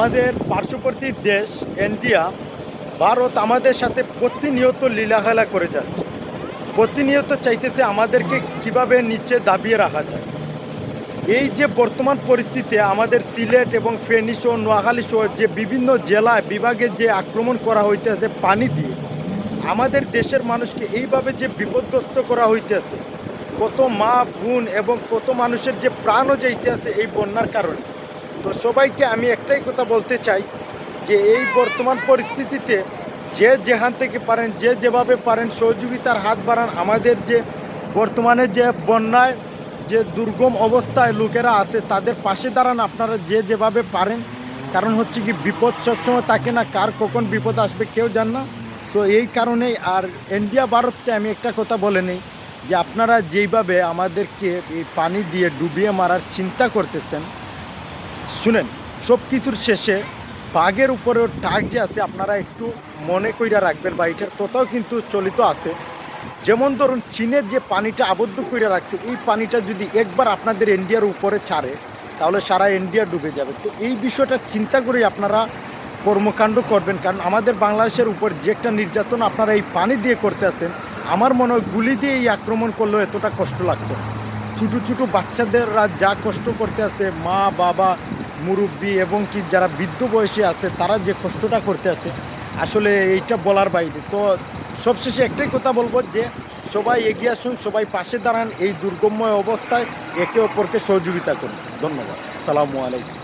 আমাদের পার্শ্ববর্তী দেশ, ইন্ডিয়া, ভারত আমাদের সাথে প্রতিনিয়ত লীলাখেলা করে যাচ্ছে। প্রতিনিয়ত চাইতেছে আমাদেরকে কীভাবে নিচে দাবিয়ে রাখা যায়। এই যে বর্তমান পরিস্থিতিতে আমাদের সিলেট এবং ফেনী সহ নোয়াখালী সহ যে বিভিন্ন জেলায় বিভাগে যে আক্রমণ করা হইতেছে পানি দিয়ে, আমাদের দেশের মানুষকে এইভাবে যে বিপদগ্রস্ত করা হইতেছে, কত মা, বোন এবং কত মানুষের যে প্রাণও যাইতে আছে এই বন্যার কারণে তো সবাইকে আমি একটাই কথা বলতে চাই যে এই বর্তমান পরিস্থিতিতে যে যেখান থেকে পারেন, যে যেভাবে পারেন সহযোগিতার হাত বাড়ান। আমাদের যে বর্তমানে যে বন্যায়, যে দুর্গম অবস্থায় লোকেরা আছে, তাদের পাশে দাঁড়ান, আপনারা যে যেভাবে পারেন। কারণ হচ্ছে কি, বিপদ সবসময় থাকে না, কার কখন বিপদ আসবে কেউ জান না। তো এই কারণেই, আর ইন্ডিয়া ভারতকে আমি একটা কথা বলে নিই যে, আপনারা যেইভাবে আমাদেরকে এই পানি দিয়ে ডুবিয়ে মারার চিন্তা করতেছেন শুনেন সব কিছুর শেষে বাঘের উপরেও টাক যে আছে, আপনারা একটু মনে কইরা রাখবেন বা এটার কোথাও কিন্তু চলিত আছে। যেমন ধরুন, চীনের যে পানিটা আবদ্ধ করে রাখছে, এই পানিটা যদি একবার আপনাদের ইন্ডিয়ার উপরে ছাড়ে, তাহলে সারা ইন্ডিয়া ডুবে যাবে। তো এই বিষয়টা চিন্তা করেই আপনারা কর্মকাণ্ড করবেন। কারণ আমাদের বাংলাদেশের উপর যে একটা নির্যাতন আপনারা এই পানি দিয়ে করতে আছেন, আমার মনে হয় গুলি দিয়ে এই আক্রমণ করলেও এতটা কষ্ট লাগতো ছোটো ছোটো বাচ্চাদেররা যা কষ্ট করতে আছে, মা, বাবা মুরব্বী এবং কি যারা বৃদ্ধ বয়সে আছে, তারা যে কষ্টটা করতে আছে, আসলে এইটা বলার বাইরে। তো সবশেষে একটাই কথা বলব যে, সবাই এগিয়ে আসুন, সবাই পাশে দাঁড়ান, এই দুর্গময় অবস্থায় একে অপরকে সহযোগিতা করুন। ধন্যবাদ। সালামু আলাইকুম।